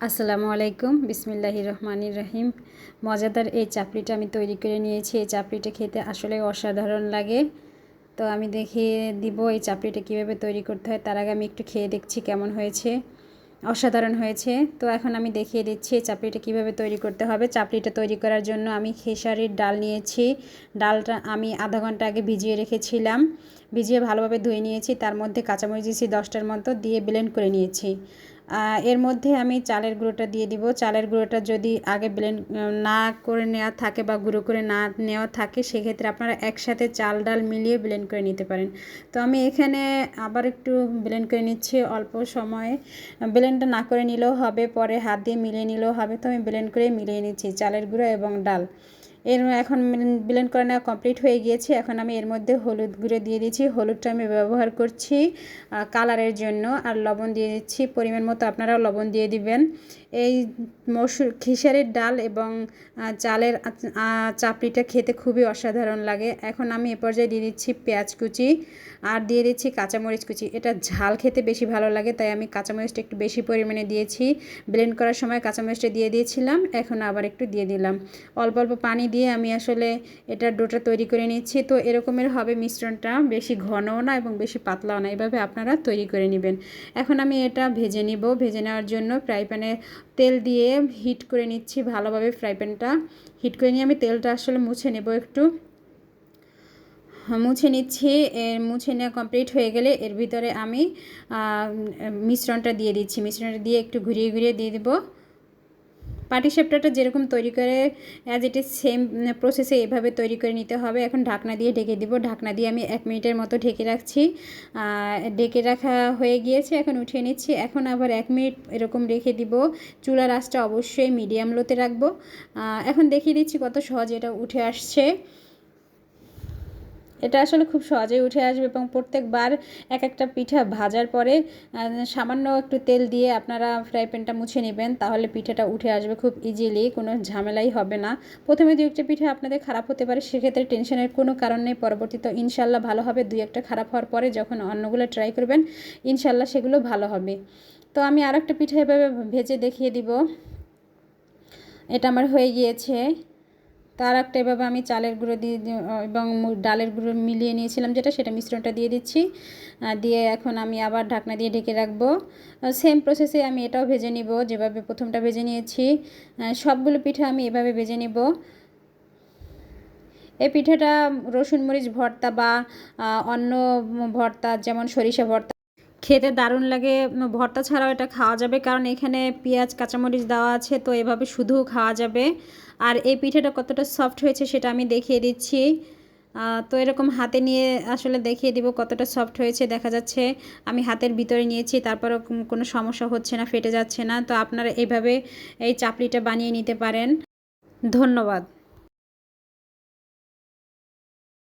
আসসালামু আলাইকুম। বিসমিল্লাহি রহমানির রহিম। মজাদার এই চাপড়িটা আমি তৈরি করে নিয়েছি। এই চাপড়িটা খেতে আসলে অসাধারণ লাগে। তো আমি দেখিয়ে দিব এই চাপড়িটা কীভাবে তৈরি করতে হয়। তার আগে আমি একটু খেয়ে দেখছি কেমন হয়েছে। অসাধারণ হয়েছে। তো এখন আমি দেখিয়ে দিচ্ছি এই চাপড়িটা কীভাবে তৈরি করতে হবে। চাপড়িটা তৈরি করার জন্য আমি খেসারির ডাল নিয়েছি। ডালটা আমি আধা ঘণ্টা আগে ভিজিয়ে রেখেছিলাম। ভিজিয়ে ভালোভাবে ধুয়ে নিয়েছি। তার মধ্যে কাঁচামরিচ দিয়েছি দশটার মতো। দিয়ে ব্লেন্ড করে নিয়েছি। এর মধ্যে আমি চালের গুঁড়োটা দিয়ে দিব। চালের গুঁড়োটা যদি আগে ব্লেন্ড না করে নেওয়া থাকে বা গুঁড়ো করে না নেওয়া থাকে, সেক্ষেত্রে আপনারা একসাথে চাল ডাল মিলিয়ে ব্লেন্ড করে নিতে পারেন। তো আমি এখানে আবার একটু ব্লেন্ড করে নিচ্ছি অল্প সময়ে। ব্লেন্ডটা না করে নিলেও হবে, পরে হাত দিয়ে মিলিয়ে নিলেও হবে। তো আমি ব্লেন্ড করে মিলিয়ে নিচ্ছি চালের গুঁড়ো এবং ডাল। এর এখন ব্লেন্ড করে নেওয়া কমপ্লিট হয়ে গিয়েছে। এখন আমি এর মধ্যে হলুদ গুঁড়ো দিয়ে দিচ্ছি। হলুদটা আমি ব্যবহার করছি কালারের জন্য। আর লবণ দিয়ে দিচ্ছি, পরিমাণ মতো আপনারাও লবণ দিয়ে দিবেন। এই মসুর খিসারির ডাল এবং চালের চাপড়িটা খেতে খুবই অসাধারণ লাগে। এখন আমি এ পর্যায়ে দিয়ে দিচ্ছি পেঁয়াজ কুচি আর দিয়ে দিচ্ছি কাঁচামরিচ কুচি। এটা ঝাল খেতে বেশি ভালো লাগে, তাই আমি কাঁচামরিচটা একটু বেশি পরিমাণে দিয়েছি। ব্লেন্ড করার সময় কাঁচামরিচটা দিয়ে দিয়েছিলাম, এখন আবার একটু দিয়ে দিলাম। অল্প অল্প পানি দিয়ে আমি আসলে এটা ডোটা তৈরি করে নিচ্ছি। তো এরকমের হবে মিশ্রণটা, বেশি ঘনও না এবং বেশি পাতলাও না। এভাবে আপনারা তৈরি করে নেবেন। এখন আমি এটা ভেজে নিব। ভেজে নেওয়ার জন্য ফ্রাই প্যানে তেল দিয়ে হিট করে নিচ্ছি ভালোভাবে ফ্রাই প্যানটা। হিট করে নিয়ে আমি তেলটা আসলে মুছে নেব একটু। মুছে নিচ্ছি। মুছে নেওয়া কমপ্লিট হয়ে গেলে এর ভিতরে আমি মিশ্রণটা দিয়ে দিচ্ছি। মিশ্রণটা দিয়ে একটু ঘুরিয়ে ঘুরিয়ে দিয়ে দেবো। পাটিসাপটাটা যেরকম তৈরি করে অ্যাজ ইট ইজ সেম প্রসেসে এভাবে তৈরি করে নিতে হবে। এখন ঢাকনা দিয়ে ঢেকে দিব। ঢাকনা দিয়ে আমি এক মিনিটের মতো ঢেকে রাখছি। ঢেকে রাখা হয়ে গিয়েছে। এখন উঠিয়ে নিচ্ছি। এখন আবার এক মিনিট এরকম রেখে দিব। চুলার আঁচটা অবশ্যই মিডিয়াম লোতে রাখব এখন দেখিয়ে দিচ্ছি কত সহজে এটা উঠে আসছে। এটা আসলে খুব সহজেই উঠে আসবে এবং প্রত্যেকবার এক একটা পিঠা ভাজার পরে সামান্য একটু তেল দিয়ে আপনারা ফ্রাই প্যানটা মুছে নেবেন, তাহলে পিঠাটা উঠে আসবে খুব ইজিলি কোনো ঝামেলাই হবে না। প্রথমে দু একটা পিঠা আপনাদের খারাপ হতে পারে, সেক্ষেত্রে টেনশনের কোনো কারণ নেই, পরবর্তীতে ইনশাল্লাহ ভালো হবে। দুই একটা খারাপ হওয়ার পরে যখন অন্যগুলো ট্রাই করবেন ইনশাল্লাহ সেগুলো ভালো হবে। তো আমি আর একটা পিঠা এভাবে ভেজে দেখিয়ে দিব। এটা আমার হয়ে গিয়েছে। তার একটা এভাবে আমি চালের গুঁড়ো দিয়ে এবং ডালের গুঁড়ো মিলিয়ে নিয়েছিলাম যেটা, সেটা মিশ্রণটা দিয়ে দিচ্ছি। দিয়ে এখন আমি আবার ঢাকনা দিয়ে ঢেকে রাখব। সেম প্রসেসে আমি এটাও ভেজে নিব, যেভাবে প্রথমটা ভেজে নিয়েছি। সবগুলো পিঠা আমি এভাবে ভেজে নিব। এই পিঠাটা রসুন, মরিচ, ভর্তা বা অন্য ভর্তা, যেমন সরিষা ভর্তা খেতে দারুণ লাগে। ভর্তা ছাড়াও এটা খাওয়া যাবে, কারণ এখানে পেঁয়াজ, কাঁচামরিচ দেওয়া আছে, তো এভাবে শুধুও খাওয়া যাবে। আর এই পিঠেটা কতটা সফট হয়েছে সেটা আমি দেখিয়ে দিচ্ছি। তো এরকম হাতে নিয়ে আসলে দেখিয়ে দিব কতটা সফট হয়েছে, দেখা যাচ্ছে। আমি হাতের ভিতরে নিয়েছি, তারপরও কোনো সমস্যা হচ্ছে না, ফেটে যাচ্ছে না। তো আপনারা এইভাবে এই চাপড়িটা বানিয়ে নিতে পারেন। ধন্যবাদ।